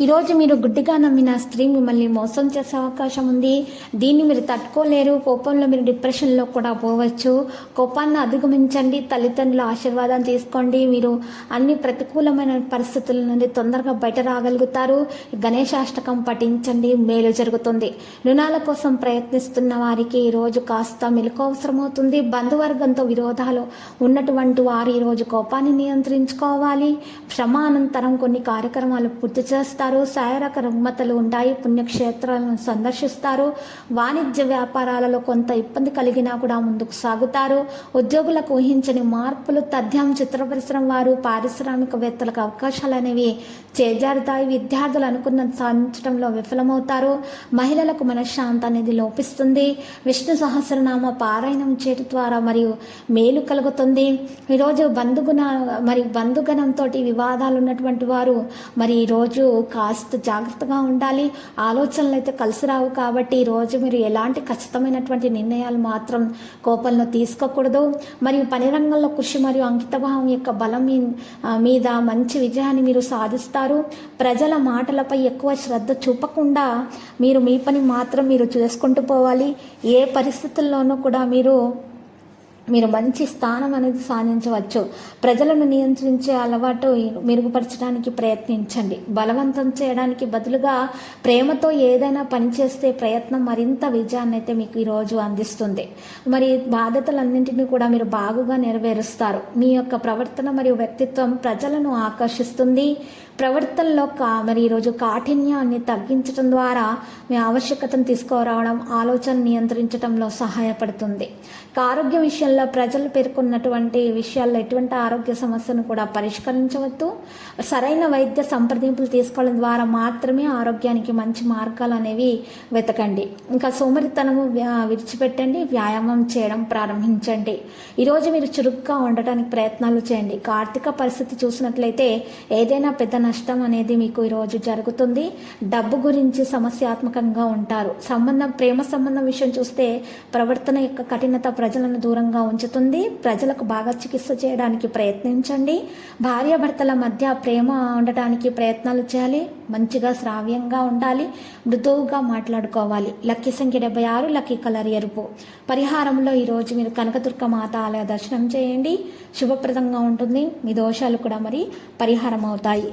ఈరోజు మీరు గుడ్డిగా నమ్మిన స్త్రీ మిమ్మల్ని మోసం చేసే అవకాశం ఉంది. దీన్ని మీరు తట్టుకోలేరు. కోపంలో మీరు డిప్రెషన్లో కూడా పోవచ్చు. కోపాన్ని అధిగమించండి. తల్లిదండ్రుల ఆశీర్వాదం తీసుకోండి. మీరు అన్ని ప్రతికూలమైన పరిస్థితుల నుండి తొందరగా బయట రాగలుగుతారు గణేశాష్టకం పఠించండి. మేలు జరుగుతుంది. రుణాల కోసం ప్రయత్నిస్తున్న వారికి ఈరోజు కాస్త మెలకు అవసరమవుతుంది. బంధువర్గంతో విరోధాలు ఉన్నటువంటి వారు ఈరోజు కోపాన్ని నియంత్రించుకోవాలి. క్షమానంతరం అనంతరం కొన్ని కార్యక్రమాలు పూర్తి చేస్తారు. శారీరక రుగ్మతలు ఉంటాయి పుణ్యక్షేత్రాలను సందర్శిస్తారు వాణిజ్య వ్యాపారాలలో కొంత ఇబ్బంది కలిగినా కూడా ముందుకు సాగుతారు. ఉద్యోగులకు ఊహించని మార్పులు తథ్యం చిత్ర పరిశ్రమ వారు పారిశ్రామికవేత్తలకు అవకాశాలు అనేవి చేజారుతాయి. విద్యార్థులు అనుకున్నది సాధించడంలో విఫలమవుతారు. మహిళలకు మనశ్శాంతి అనేది లోపిస్తుంది. విష్ణు సహస్రనామ పారాయణం చేయడం ద్వారా మరియు మేలు కలుగుతుంది. ఈరోజు బంధుగుణ మరి బంధుగణంతో వివాదాలు ఉన్నటువంటి వారు మరి ఈరోజు కాస్త జాగ్రత్తగా ఉండాలి. ఆలోచనలు అయితే కలిసి రావు కాబట్టి ఈరోజు మీరు ఎలాంటి ఖచ్చితమైనటువంటి నిర్ణయాలు మాత్రం కోపంలో తీసుకోకూడదు. మరియు పని రంగంలో కృషి మరియు అంకితభావం యొక్క బలం మీ- మీద మంచి విజయాన్ని మీరు సాధిస్తారు. ప్రజల మాటలపై ఎక్కువ శ్రద్ధ చూపకుండా మీరు మీ పని మాత్రం మీరు చేసుకుంటూ పోవాలి. ఏ పరిస్థితుల్లోనూ కూడా మీరు మీరు మంచి స్థానం అనేది సాధించవచ్చు. ప్రజలను నియంత్రించే అలవాటు మెరుగుపరచడానికి ప్రయత్నించండి. బలవంతం చేయడానికి బదులుగా ప్రేమతో ఏదైనా పనిచేస్తే ప్రయత్నం మరింత విజయాన్ని అయితే మీకు ఈరోజు అందిస్తుంది. మరి బాధ్యతలన్నింటినీ కూడా మీరు బాగుగా నెరవేరుస్తారు. మీ యొక్క ప్రవర్తన మరియు వ్యక్తిత్వం ప్రజలను ఆకర్షిస్తుంది. ప్రవర్తనలో కా మరి ఈరోజు కాఠిన్యాన్ని తగ్గించడం ద్వారా మీ ఆవశ్యకతను తీసుకురావడం ఆలోచన నియంత్రించడంలో సహాయపడుతుంది. ఆరోగ్య విషయంలో ప్రజలు పేర్కొన్నటువంటి విషయాల్లో ఎటువంటి ఆరోగ్య సమస్యను కూడా పరిష్కరించవద్దు. సరైన వైద్య సంప్రదింపులు తీసుకోవడం ద్వారా మాత్రమే ఆరోగ్యానికి మంచి మార్గాలు అనేవి వెతకండి. ఇంకా సోమరితనము విడిచిపెట్టండి వ్యాయామం చేయడం ప్రారంభించండి. ఈరోజు మీరు చురుగ్గా ఉండటానికి ప్రయత్నాలు చేయండి. ఆర్థిక పరిస్థితి చూసినట్లయితే ఏదైనా పెద్ద నష్టం అనేది మీకు ఈరోజు జరుగుతుంది. డబ్బు గురించి సమస్యాత్మకంగా ఉంటారు. సంబంధం ప్రేమ సంబంధం విషయం చూస్తే ప్రవర్తన యొక్క కఠినత ప్రజలను దూరంగా ఉంచుతుంది. ప్రజలకు బాగా చికిత్స చేయడానికి ప్రయత్నించండి. భార్యాభర్తల మధ్య ప్రేమ ఉండటానికి ప్రయత్నాలు చేయాలి. మంచిగా శ్రావ్యంగా ఉండాలి. మృదువుగా మాట్లాడుకోవాలి. లక్కీ సంఖ్య డెబ్బై ఆరు లక్కీ కలర్ ఎరుపు. పరిహారంలో ఈరోజు మీరు కనకదుర్గ మాత ఆలయ దర్శనం చేయండి. శుభప్రదంగా ఉంటుంది. మీ దోషాలు కూడా మరి పరిహారం అవుతాయి